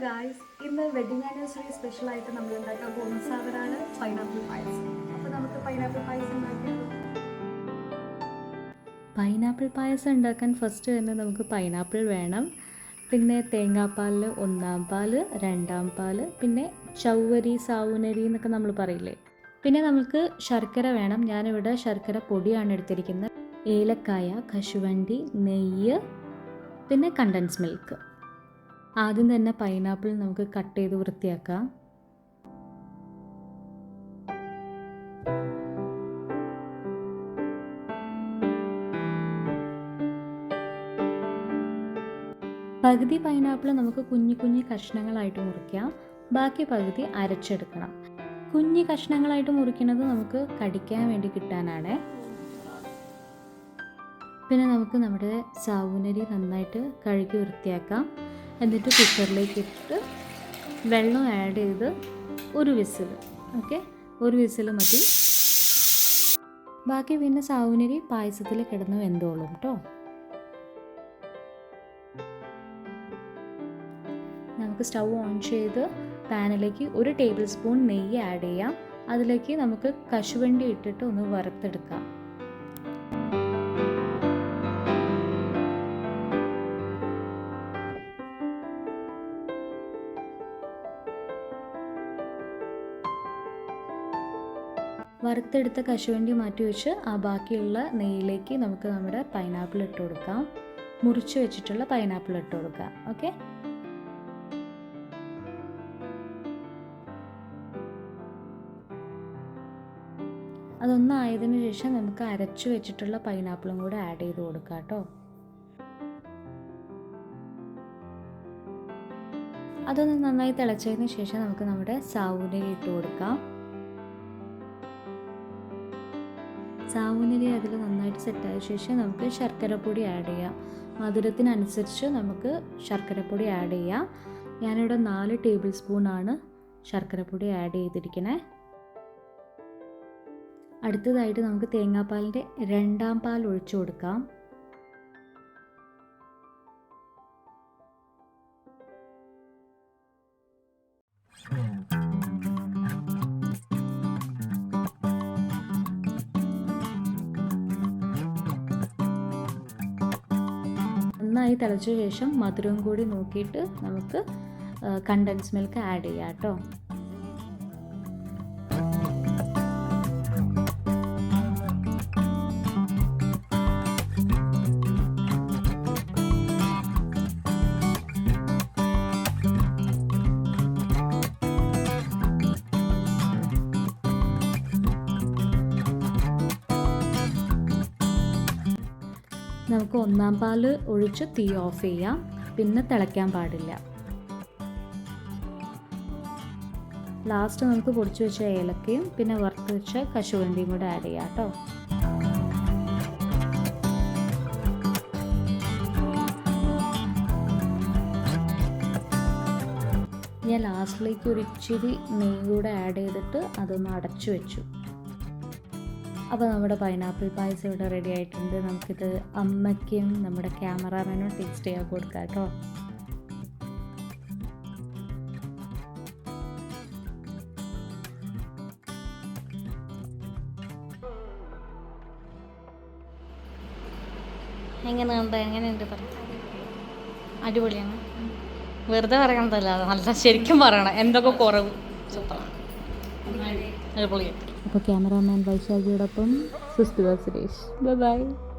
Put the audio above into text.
Guys ഇന്ന് wedding anniversary special ആയിട്ട് നമ്മൾ ഉണ്ടാക്കാൻ പോകുന്ന സാധനമാണ് പൈനാപ്പിൾ പായസം അപ്പോൾ നമുക്ക് പൈനാപ്പിൾ പായസം പൈനാപ്പിൾ പായസം ഉണ്ടാക്കാൻ ഫസ്റ്റ് തന്നെ നമുക്ക് പൈനാപ്പിൾ വേണം. പിന്നെ തേങ്ങാപ്പാലിൽ ഒന്നാം പാൽ രണ്ടാം പാൽ പിന്നെ ചൗവരി സാവുനരി എന്നൊക്കെ നമ്മൾ പറയില്ലേ. പിന്നെ നമുക്ക് ശർക്കര വേണം. ഞാനിവിടെ ശർക്കര പൊടിയാണ് എടുത്തിരിക്കുന്നത്. ഏലക്കായ കശുവണ്ടി നെയ്യ് പിന്നെ കണ്ടൻസ് മിൽക്ക് ആദ്യം തന്നെ പൈനാപ്പിൾ നമുക്ക് കട്ട് ചെയ്ത് വൃത്തിയാക്കാം. പകുതി പൈനാപ്പിൾ നമുക്ക് കുഞ്ഞു കുഞ്ഞു കഷ്ണങ്ങളായിട്ട് മുറിക്കാം. ബാക്കി പകുതി അരച്ചെടുക്കണം. കുഞ്ഞു കഷ്ണങ്ങളായിട്ട് മുറിക്കുന്നത് നമുക്ക് കടിക്കാൻ വേണ്ടി കിട്ടാനാണ്. പിന്നെ നമുക്ക് നമ്മുടെ സാവുനരി നന്നായിട്ട് കഴുകി വൃത്തിയാക്കാം. എന്നിട്ട് കുക്കറിലേക്ക് ഇട്ട് വെള്ളം ആഡ് ചെയ്ത് ഒരു വിസിൽ. ഓക്കെ ഒരു വിസിൽ മതി. ബാക്കി പിന്നെ സാവുനരി പായസത്തിൽ കിടന്ന് വെന്തോളും കേട്ടോ നമുക്ക് സ്റ്റൗ ഓൺ ചെയ്ത് പാനിലേക്ക് ഒരു ടേബിൾ സ്പൂൺ നെയ്യ് ആഡ് ചെയ്യാം. അതിലേക്ക് നമുക്ക് കശുവണ്ടി ഇട്ടിട്ട് ഒന്ന് വറുത്തെടുക്കാം. വറുത്തെടുത്ത കശുവണ്ടി മാറ്റി വെച്ച് ആ ബാക്കിയുള്ള നെയ്യിലേക്ക് നമുക്ക് നമ്മുടെ പൈനാപ്പിൾ ഇട്ട് കൊടുക്കാം. മുറിച്ച് വെച്ചിട്ടുള്ള പൈനാപ്പിൾ ഇട്ട് കൊടുക്കാം. ഓക്കെ അതൊന്നായതിനു ശേഷം നമുക്ക് അരച്ചു വെച്ചിട്ടുള്ള പൈനാപ്പിളും കൂടെ ആഡ് ചെയ്ത് കൊടുക്കാം കേട്ടോ. അതൊന്ന് നന്നായി തിളച്ചതിന് ശേഷം നമുക്ക് നമ്മുടെ സാവുനരി ഇട്ട് കൊടുക്കാം. സാവുനരി അതിൽ നന്നായിട്ട് സെറ്റായ ശേഷം നമുക്ക് ശർക്കരപ്പൊടി ആഡ് ചെയ്യാം. മധുരത്തിനനുസരിച്ച് നമുക്ക് ശർക്കരപ്പൊടി ആഡ് ചെയ്യാം. ഞാനിവിടെ നാല് ടേബിൾ സ്പൂണാണ് ശർക്കരപ്പൊടി ആഡ് ചെയ്തിരിക്കണേ. അടുത്തതായിട്ട് നമുക്ക് തേങ്ങാപ്പാലിന്റെ രണ്ടാം പാൽ ഒഴിച്ചു കൊടുക്കാം. നന്നായി തിളച്ച ശേഷം മധുരവും കൂടി നോക്കിയിട്ട് നമുക്ക് കണ്ടൻസ് മിൽക്ക് ആഡ് ചെയ്യാം കേട്ടോ. നമുക്ക് ഒന്നാം പാൽ ഒഴിച്ച് തീ ഓഫ് ചെയ്യാം. പിന്നെ തിളയ്ക്കാൻ പാടില്ല. ലാസ്റ്റ് നമുക്ക് പൊടിച്ചു വെച്ച ഏലക്കയും പിന്നെ വറുത്ത് വെച്ച കശുവണ്ടിയും കൂടെ ആഡ് ചെയ്യാം കേട്ടോ ഞാൻ ലാസ്റ്റിലേക്ക് ഒരു ഇച്ചിരി നെയ്യ് കൂടെ ആഡ് ചെയ്തിട്ട് അതൊന്ന് അടച്ചു വെച്ചു. അപ്പോൾ നമ്മുടെ പൈനാപ്പിൾ പായസം ഇവിടെ റെഡി ആയിട്ടുണ്ട്. നമുക്കിത് അമ്മയ്ക്കും നമ്മുടെ ക്യാമറാമാനും ടേസ്റ്റ് ചെയ്യാൻ കൊടുക്കാം കേട്ടോ. എങ്ങനെയുണ്ട്? എങ്ങനെയുണ്ട്? പറ. അടിപൊളിയാണ്. വെറുതെ പറയണതല്ല നല്ല ശരിക്കും പറയണം. എന്തൊക്കെ കുറവ്? സൂപ്പറാണ് അടിപൊളിയായിട്ട്. അപ്പോൾ ക്യാമറാമാൻ വൈശാഖിയോടൊപ്പം സുസ്തുവ സുരേഷ്. Bye bye.